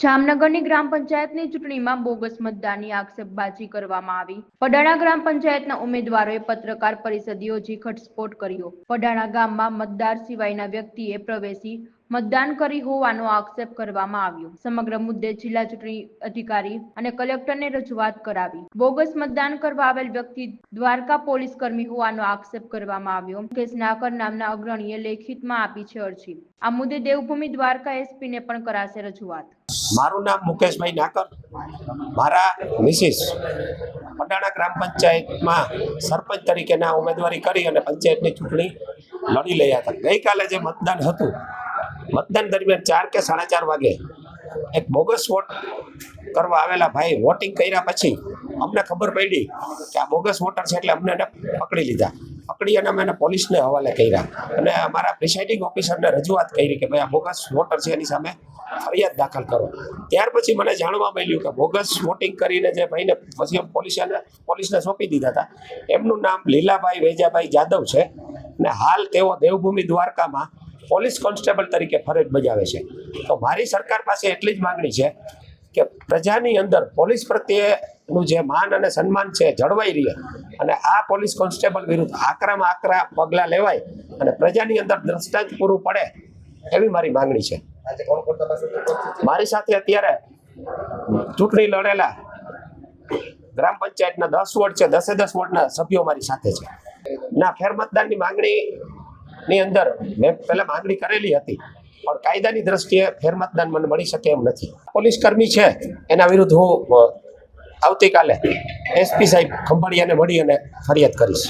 જામનગરની ગ્રામ પંચાયતની ચૂંટણીમાં બોગસ મતદાનની આક્ષેપબાજી કરવામાં આવી. પડાણા ગ્રામ પંચાયતના ઉમેદવારોએ પત્રકાર પરિષદ યોજી ઘટસ્ફોટ કર્યો. પડાણા ગામમાં મતદાર સિવાયના વ્યક્તિએ પ્રવેશી મતદાન કરી હોવાનો આક્ષેપ કરવામાં આવ્યો. સમગ્ર મુદ્દે જિલ્લા ચૂંટણી અધિકારી અને કલેક્ટરને રજૂઆત કરાવી. બોગસ મતદાન કરવા આવેલ વ્યક્તિ દ્વારકા પોલીસ કર્મી હોવાનો આક્ષેપ કરવામાં આવ્યો. મુકેશ નાકર નામના અગ્રણીએ લેખિતમાં આપી છે અરજી. આ મુદ્દે દેવભૂમિ દ્વારકા એસપીને પણ કરાશે રજૂઆત. મારું નામ મુકેશભાઈ નાકર. મારા મિસિસ પટાણા ગ્રામ પંચાયતમાં સરપંચ તરીકેના ઉમેદવારી કરી અને પંચાયતની ચૂંટણી લડી લઈ હતા. ગઈકાલે જે મતદાન હતું મતદાન દરમિયાન ચાર કે સાડા ચાર વાગે એક બોગસ વોટ કરવા આવેલા ભાઈ વોટિંગ કર્યા પછી અમને ખબર પડી કે આ બોગસ વોટર છે એટલે અમને એને પકડી લીધા. પકડી અને અમે પોલીસને હવાલે કર્યા. અને અમારા પ્રિસાઇડિંગ ઓફિસરને રજૂઆત કરી કે ભાઈ આ બોગસ વોટર છે એની સામે ફરિયાદ દાખલ કરો. ત્યાર પછી મને જાણવા મળ્યું કે બોગસ વોટિંગ કરીને જે ભાઈને પછી પોલીસે પોલીસને સોંપી દીધા હતા. એમનું નામ લીલાભાઈ વેજાભાઈ જાદવ છે. ને હાલ તેઓ દેવભૂમિ દ્વારકામાં પોલીસ કોન્સ્ટેબલ તરીકે ફરજ બજાવે છે. તો મારી સરકાર પાસે એટલી જ માગણી છે કે પ્રજાની અંદર પોલીસ પ્રત્યેનું જે માન અને સન્માન છે જળવાઈ રહે અને આ પોલીસ કોન્સ્ટેબલ વિરુદ્ધ આકરામાં આકરા પગલાં લેવાય અને પ્રજાની અંદર દ્રષ્ટાંત પૂરું પડે એવી મારી માંગણી છે? મારી સાથે અત્યારે ચૂંટણી લડેલા ગ્રામ પંચાયતના દસ વોર્ડ છે દસે દસ વોર્ડના સભ્યો મારી સાથે છે. ના ફેરમતદાનની માંગણી ની અંદર મેં પહેલા માંગણી કરેલી હતી, પણ કાયદાની દ્રષ્ટિએ ફેરમતદાન મને મળી શકે એમ નથી. પોલીસ કર્મી છે, એના વિરુદ્ધ હું આવતીકાલે એસપી સાહેબ ખંભાળિયાને મળી અને ફરિયાદ કરીશ.